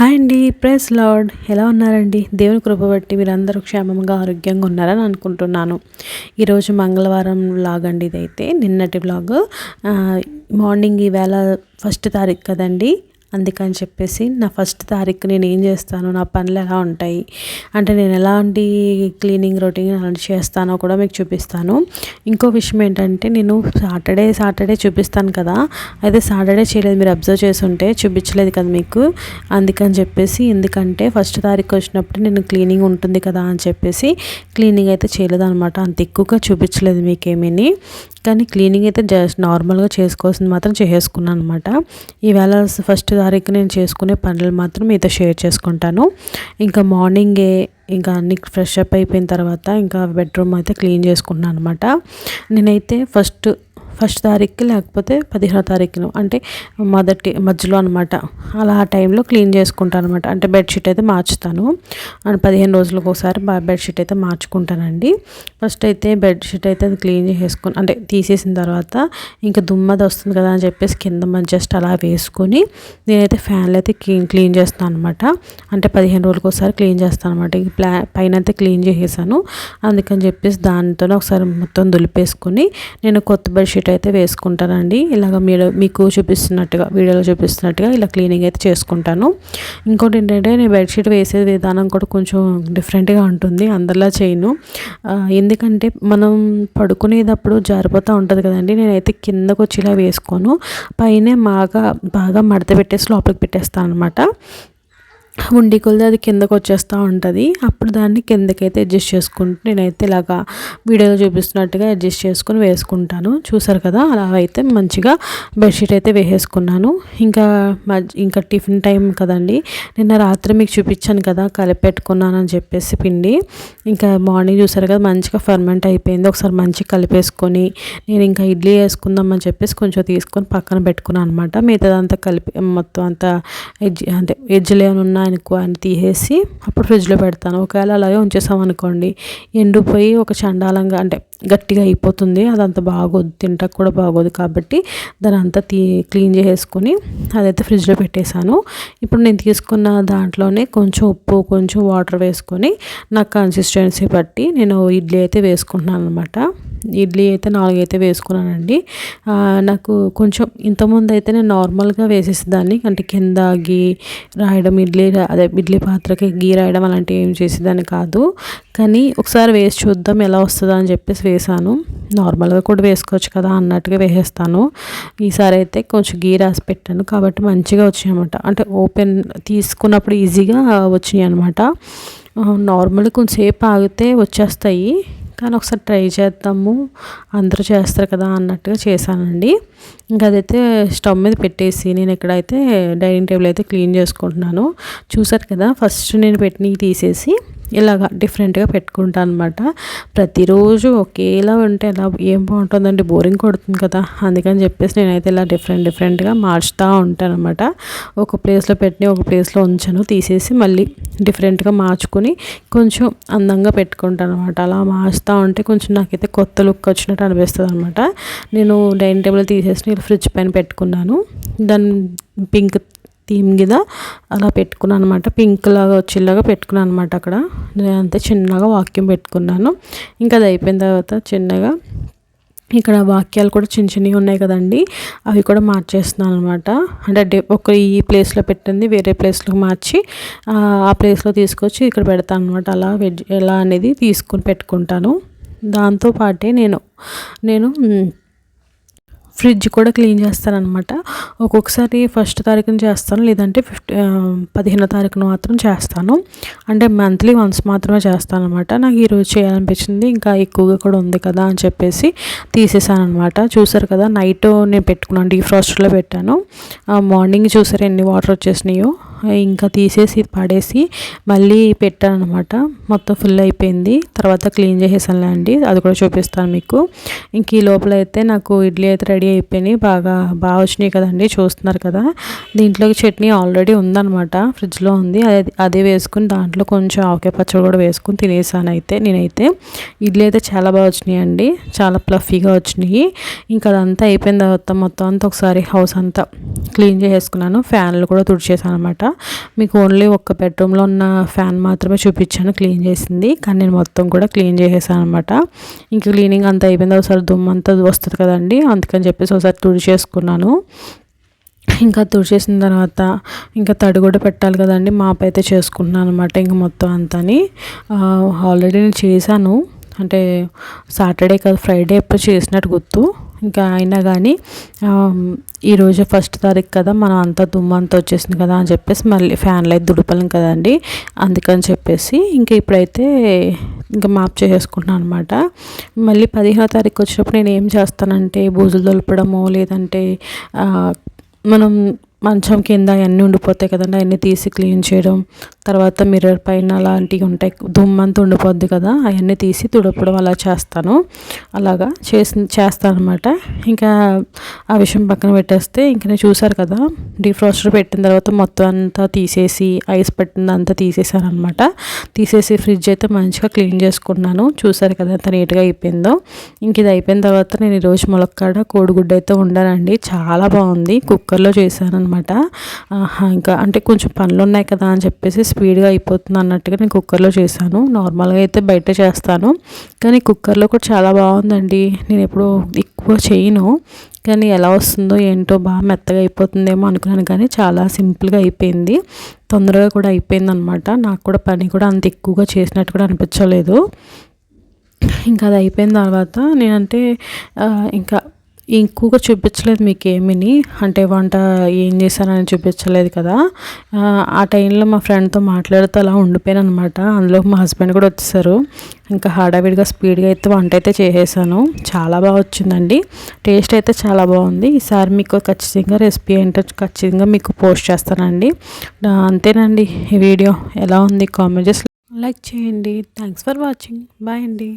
Hi అండి press lord. ఎలా ఉన్నారండి? దేవుని కృప బట్టి మీరందరూ క్షేమంగా ఆరోగ్యంగా ఉన్నారని అనుకుంటున్నాను. ఈరోజు మంగళవారం వ్లాగ్ అండి ఇదైతే. నిన్నటి వ్లాగ్ మార్నింగ్ ఈవేళ ఫస్ట్ తారీఖు కదండి. అందుకని చెప్పేసి నా ఫస్ట్ తారీఖు నేను ఏం చేస్తాను నా పనులు ఎలా ఉంటాయి అంటే నేను ఎలాంటి క్లీనింగ్ రొటీన్ అలాంటి చేస్తానో కూడా మీకు చూపిస్తాను. ఇంకో విషయం ఏంటంటే నేను సాటర్డే సాటర్డే చూపిస్తాను కదా అయితే సాటర్డే చేయలేదు మీరు అబ్జర్వ్ చేసి ఉంటే చూపించలేదు కదా మీకు. అందుకని చెప్పేసి ఎందుకంటే ఫస్ట్ తారీఖు వచ్చినప్పుడు నేను క్లీనింగ్ ఉంటుంది కదా అని చెప్పేసి క్లీనింగ్ అయితే చేయలేదు అనమాట అంత ఎక్కువగా చూపించలేదు మీకేమీ కానీ క్లీనింగ్ అయితే జస్ట్ నార్మల్గా చేసుకోవాల్సింది మాత్రం చేసుకున్నాను అనమాట ఈవేళ ఫస్ట్ తారీఖు నేను చేసుకునే పనులు మాత్రం మీతో షేర్ చేసుకుంటాను. ఇంకా మార్నింగే ఇంకా అన్ని ఫ్రెష్ అప్ అయిపోయిన తర్వాత ఇంకా బెడ్రూమ్ అయితే క్లీన్ చేసుకుంటున్నాను అనమాట నేనైతే ఫస్ట్ ఫస్ట్ తారీఖుకి లేకపోతే పదిహేనో తారీఖును అంటే మొదటి మధ్యలో అనమాట అలా ఆ టైంలో క్లీన్ చేసుకుంటాను అనమాట అంటే బెడ్షీట్ అయితే మార్చుతాను. అండ్ పదిహేను రోజులకు ఒకసారి బెడ్షీట్ అయితే మార్చుకుంటానండి. ఫస్ట్ అయితే బెడ్షీట్ అయితే అది క్లీన్ చేసుకుని అంటే తీసేసిన తర్వాత ఇంకా దుమ్మది వస్తుంది కదా అని చెప్పేసి కింద జస్ట్ అలా వేసుకొని నేనైతే ఫ్యాన్లు అయితే క్లీన్ క్లీన్ చేస్తాను అనమాట అంటే పదిహేను రోజులకు ఒకసారి క్లీన్ చేస్తాను అనమాట ప్లా పైన అయితే క్లీన్ చేసేసాను. అందుకని చెప్పేసి దానితోనే ఒకసారి మొత్తం దులిపేసుకొని నేను కొత్త బెడ్షీట్ అయితే వేసుకుంటానండి. ఇలాగ మీరు మీకు చూపిస్తున్నట్టుగా వీడియోలో చూపిస్తున్నట్టుగా ఇలా క్లీనింగ్ అయితే చేసుకుంటాను. ఇంకోటి ఏంటంటే నేను బెడ్షీట్ వేసే విధానం కూడా కొంచెం డిఫరెంట్గా ఉంటుంది. అందరిలా చేయను. ఎందుకంటే మనం పడుకునేటప్పుడు జారిపోతూ ఉంటుంది కదండి. నేనైతే కిందకు వచ్చి ఇలా వేసుకోను. పైనే బాగా బాగా మడత పెట్టేసి లోపలికి పెట్టేస్తాను అనమాట ఉండి కొలిది అది కిందకు వచ్చేస్తూ ఉంటుంది. అప్పుడు దాన్ని కిందకైతే అడ్జస్ట్ చేసుకుంటూ నేనైతే ఇలాగా వీడియోలో చూపిస్తున్నట్టుగా అడ్జస్ట్ చేసుకుని వేసుకుంటాను. చూసారు కదా? అలా అయితే మంచిగా బెడ్షీట్ అయితే వేసేసుకున్నాను. ఇంకా ఇంకా టిఫిన్ టైం కదండి. నిన్న రాత్రి మీకు చూపించాను కదా? కలిపెట్టుకున్నానని చెప్పేసి పిండి. ఇంకా మార్నింగ్ చూసారు కదా? మంచిగా ఫర్మెంట్ అయిపోయింది. ఒకసారి మంచిగా కలిపేసుకొని నేను ఇంకా ఇడ్లీ వేసుకుందామని చెప్పేసి కొంచెం తీసుకొని పక్కన పెట్టుకున్నాను అనమాట మిగతాదంతా కలిపి మొత్తం అంతా ఎడ్జ్ అంటే ఎడ్జ్లు ఏమైనా ఉన్నా అని తీసేసి అప్పుడు ఫ్రిడ్జ్లో పెడతాను. ఒకవేళ అలాగే ఉంచేసామనుకోండి ఎండిపోయి ఒక చండాలంగా అంటే గట్టిగా అయిపోతుంది. అదంతా బాగోదు తింటకు కూడా బాగోదు కాబట్టి దాని అంతా తీ క్లీన్ చేసేసుకొని అదైతే ఫ్రిడ్జ్లో పెట్టేశాను. ఇప్పుడు నేను తీసుకున్న దాంట్లోనే కొంచెం ఉప్పు కొంచెం వాటర్ వేసుకొని నాకు కన్సిస్టెన్సీ బట్టి నేను ఇడ్లీ అయితే వేసుకుంటున్నాను అనమాట ఇడ్లీ అయితే నాలుగైతే వేసుకున్నానండి. నాకు కొంచెం ఇంతకుముందు అయితే నేను నార్మల్గా వేసేసేదాన్ని. అంటే కింద గీ రాయడం ఇడ్లీ అదే ఇడ్లీ పాత్రకి గీ రాయడం అలాంటివి ఏం చేసేదాన్ని కాదు. కానీ ఒకసారి వేసి చూద్దాం ఎలా వస్తుందా అని చెప్పేసి వేసాను. నార్మల్గా కూడా వేసుకోవచ్చు కదా అన్నట్టుగా వేసేస్తాను. ఈసారి అయితే కొంచెం గీ రాసి పెట్టాను కాబట్టి మంచిగా వచ్చాయి అనమాట అంటే ఓపెన్ తీసుకున్నప్పుడు ఈజీగా వచ్చినాయి అనమాట నార్మల్గా కొంచెంసేపు ఆగితే వచ్చేస్తాయి. కానీ ఒకసారి ట్రై చేద్దాము. అందరూ చేస్తారు కదా అన్నట్టుగా చేశానండి. ఇంకా అదైతే స్టవ్ మీద పెట్టేసి నేను ఇక్కడైతే డైనింగ్ టేబుల్ అయితే క్లీన్ చేసుకుంటున్నాను. చూసారు కదా ఫస్ట్ నేను పెట్టినవి తీసేసి ఇలాగా డిఫరెంట్గా పెట్టుకుంటాను అనమాట ప్రతిరోజు ఒకేలా ఉంటే ఎలా ఏం బాగుంటుందండి? బోరింగ్ కొడుతుంది కదా. అందుకని చెప్పేసి నేనైతే ఇలా డిఫరెంట్ డిఫరెంట్గా మార్చుతూ ఉంటాను అనమాట ఒక ప్లేస్లో పెట్టి ఒక ప్లేస్లో ఉంచాను. తీసేసి మళ్ళీ డిఫరెంట్గా మార్చుకుని కొంచెం అందంగా పెట్టుకుంటాను అనమాట అలా మార్చుతూ ఉంటే కొంచెం నాకైతే కొత్త లుక్ వచ్చినట్టు అనిపిస్తుంది అనమాట నేను డైనింగ్ టేబుల్ తీసేసి ఫ్రిడ్జ్ పైన పెట్టుకున్నాను. దాని పింక్ థీమ్ కింద అలా పెట్టుకున్నాను అనమాట పింక్ లాగా వచ్చేలాగా పెట్టుకున్నాను అనమాట అక్కడ. నేను అంతే చిన్నగా వాక్యం పెట్టుకున్నాను. ఇంకా అది అయిపోయిన తర్వాత చిన్నగా ఇక్కడ వాక్యాలు కూడా చిన్న చిన్నవి ఉన్నాయి కదండి. అవి కూడా మార్చేస్తున్నాను అనమాట అంటే ఒక ఈ ప్లేస్లో పెట్టింది వేరే ప్లేస్లో మార్చి ఆ ప్లేస్లో తీసుకొచ్చి ఇక్కడ పెడతాను అనమాట అలా వెజ్ ఎలా అనేది తీసుకుని పెట్టుకుంటాను. దాంతోపాటే నేను నేను ఫ్రిడ్జ్ కూడా క్లీన్ చేస్తానమాట ఒక్కొక్కసారి ఫస్ట్ తారీఖున చేస్తాను లేదంటే ఫిఫ్టీ పదిహేనో తారీఖున మాత్రం చేస్తాను. అంటే మంత్లీ వన్స్ మాత్రమే చేస్తాను అనమాట నాకు ఈరోజు చేయాలనిపించింది ఇంకా ఎక్కువగా కూడా ఉంది కదా అని చెప్పేసి తీసేసాను అనమాట చూసారు కదా నైట్ నేను పెట్టుకున్నాను డీఫ్రాస్టర్లో పెట్టాను. మార్నింగ్ చూసారు ఎన్ని వాటర్ వచ్చేసినాయో? ఇంకా తీసేసి పడేసి మళ్ళీ పెట్టాను అనమాట మొత్తం ఫుల్ అయిపోయింది. తర్వాత క్లీన్ చేసేసానులే అండి. అది కూడా చూపిస్తాను మీకు. ఇంక ఈ లోపల అయితే నాకు ఇడ్లీ అయితే రెడీ అయిపోయినాయి. బాగా బాగా వచ్చినాయి కదండి. చూస్తున్నారు కదా. దీంట్లోకి చట్నీ ఆల్రెడీ ఉందనమాట ఫ్రిడ్జ్లో ఉంది. అదే అదే వేసుకుని దాంట్లో కొంచెం ఆవకాయ పచ్చడి కూడా వేసుకుని తినేసాను అయితే నేనైతే. ఇడ్లీ అయితే చాలా బాగా వచ్చినాయి అండి. చాలా ప్లఫీగా వచ్చినాయి. ఇంకా అదంతా అయిపోయిన తర్వాత మొత్తం అంతా ఒకసారి హౌస్ అంతా క్లీన్ చేసేసుకున్నాను. ఫ్యాన్లు కూడా తుడిచేసాను అనమాట మీకు ఓన్లీ ఒక్క బెడ్రూమ్లో ఉన్న ఫ్యాన్ మాత్రమే చూపించాను క్లీన్ చేసింది. కానీ నేను మొత్తం కూడా క్లీన్ చేసేసాను అనమాట ఇంకా క్లీనింగ్ అంతా అయిపోయింది ఒకసారి దుమ్ము అంతా వస్తుంది కదండి అందుకని చెప్పేసి ఒకసారి తుడి చేసుకున్నాను. ఇంకా తుడిచేసిన తర్వాత ఇంకా తడి కూడా పెట్టాలి కదండి మాపైతే అయితే చేసుకుంటున్నాను అనమాట ఇంకా మొత్తం అంతాని. ఆల్రెడీ నేను చేశాను. అంటే సాటర్డే కాదు ఫ్రైడే ఎప్పుడు చేసినట్టు గుర్తు. ఇంకా అయినా కానీ ఈరోజు ఫస్ట్ తారీఖు కదా మనం అంతా దుమ్ము అంతా వచ్చేసింది కదా అని చెప్పేసి మళ్ళీ ఫ్యాన్లు అయితే దుడపలేం కదండి అందుకని చెప్పేసి ఇంకా ఇప్పుడైతే ఇంకా మాప్ చేసేసుకుంటున్నాను అనమాట మళ్ళీ పదిహేనో తారీఖు వచ్చినప్పుడు నేను ఏం చేస్తానంటే బూజులు దొలపడము లేదంటే మనం మంచం కింద అవన్నీ ఉండిపోతాయి కదండి అవన్నీ తీసి క్లీన్ చేయడం తర్వాత మిర్రర్ పైన అలాంటివి ఉంటాయి. దుమ్మంతా ఉండిపోద్ది కదా అవన్నీ తీసి తుడపడం అలా చేస్తాను. అలాగా చేసి చేస్తాను అనమాట ఇంకా ఆ విషయం పక్కన పెట్టేస్తే ఇంక నేను చూసారు కదా డీఫ్రాస్టర్ పెట్టిన తర్వాత మొత్తం అంతా తీసేసి ఐస్ పెట్టింది అంతా తీసేసాను అనమాట తీసేసి ఫ్రిడ్జ్ అయితే మంచిగా క్లీన్ చేసుకున్నాను. చూసారు కదా ఎంత నీట్గా అయిపోయిందో. ఇంక ఇది అయిపోయిన తర్వాత నేను ఈరోజు ములక్కాడ కోడిగుడ్డ అయితే ఉండానండి చాలా బాగుంది. కుక్కర్లో చేశాను అనమాట ఇంకా అంటే కొంచెం పనులు ఉన్నాయి కదా అని చెప్పేసి స్పీడ్గా అయిపోతుంది అన్నట్టుగా నేను కుక్కర్లో చేశాను. నార్మల్గా అయితే బయట చేస్తాను. కానీ కుక్కర్లో కూడా చాలా బాగుందండి. నేను ఎప్పుడు ఎక్కువ చేయను. కానీ ఎలా వస్తుందో ఏంటో బాగా మెత్తగా అయిపోతుందేమో అనుకున్నాను. కానీ చాలా సింపుల్గా అయిపోయింది. తొందరగా కూడా అయిపోయింది అనమాట నాకు కూడా పని కూడా అంత ఎక్కువగా చేసినట్టు కూడా అనిపించలేదు. ఇంకా అది అయిపోయిన తర్వాత నేనంటే ఇంకా ఎక్కువగా చూపించలేదు మీకు ఏమిని. అంటే వంట ఏం చేశానని చూపించలేదు కదా. ఆ టైంలో మా ఫ్రెండ్తో మాట్లాడుతూ అలా ఉండిపోయాను అనమాట అందులో మా హస్బెండ్ కూడా వచ్చేసారు. ఇంకా హడావిడిగా స్పీడ్గా అయితే వంట అయితే చేసేసాను. చాలా బాగా వచ్చిందండి. టేస్ట్ అయితే చాలా బాగుంది. ఈసారి మీకు ఖచ్చితంగా రెసిపీ ఏంటో ఖచ్చితంగా మీకు పోస్ట్ చేస్తానండి. అంతేనండి ఈ వీడియో. ఎలా ఉంది కామెంట్ చేసి లైక్ చేయండి. Thanks for watching. బాయ్ అండి.